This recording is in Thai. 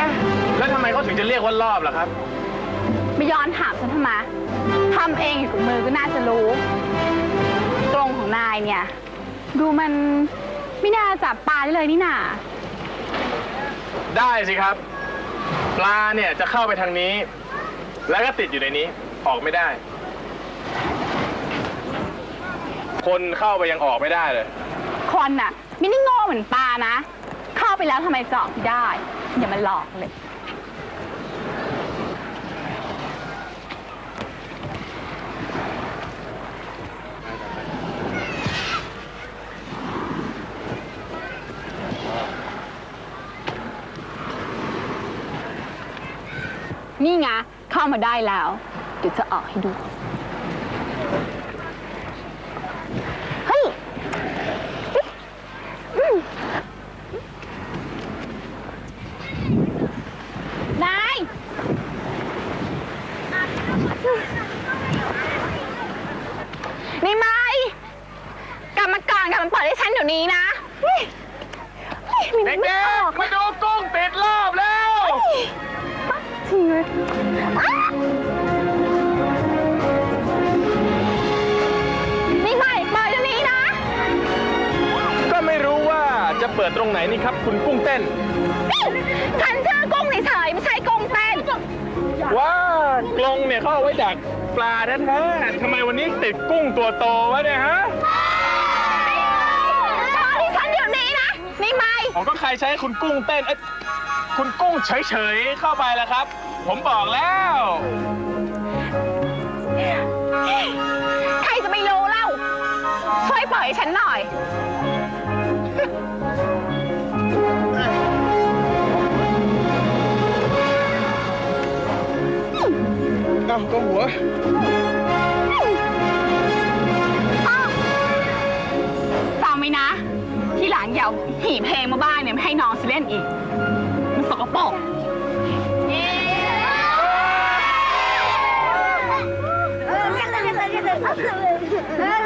รอบเหรอครับ ไม่ย้อนถามฉันทำไมทำเองอยู่กับมือก็น่าจะรู้ ตรงของนายเนี่ย ดูมันไม่น่าจับปลาได้เลยนี่นาได้สิครับ ปลาเนี่ยจะเข้าไปทางนี้ แล้วก็ติดอยู่ในนี้ ออกไม่ได้ คนเข้าไปยังออกไม่ได้เลย คนน่ะไม่ได้โง่เหมือนปลานะ เข้าไปแล้วทำไมจะออกไม่ได้ อย่ามาหลอกเลย นี่ไงเข้ามาได้แล้ว เดี๋ยวจะออกให้ดู เฮ้ย นาย นี่ไม่กลับมาก่อนกลับมาเปิดให้ฉันเดี๋ยวนี้นะเฮ้ยเฮ้ยมันเด็ไม่ออกกๆมาดูกุ้งติดรอบแล้วจริงเลยอ้าวนี่ไม่เปิดเดี๋ยวนี้นะ ก็ไม่รู้ว่าจะเปิดตรงไหนนี่ครับ คุณกุ้งเต้น ฉันชื่อกุ้งเฉยๆไม่ใช่ เนี่ยเขาเอาไว้ดักปลาแท้ๆทำไมวันนี้ติดกุ้งตัวโตวะเนี่ยฮะตอนที่ฉันเดี๋ยวนี้นะนี่ไม่ ผมก็ใครใช้คุณกุ้งเต้นเอ้ยคุณกุ้งเฉยๆเข้าไปแล้วครับ ผมบอกแล้ว ใครจะไม่รู้เล่า ช่วยปล่อยฉันหน่อย ก็หัว ฟังไหมนะ ที่หลังอย่าหีบเพลงมาบ้านเนี่ยไม่ให้น้องสิเล่นอีก มันสกปรกเออเรียเลยเเลยเเลย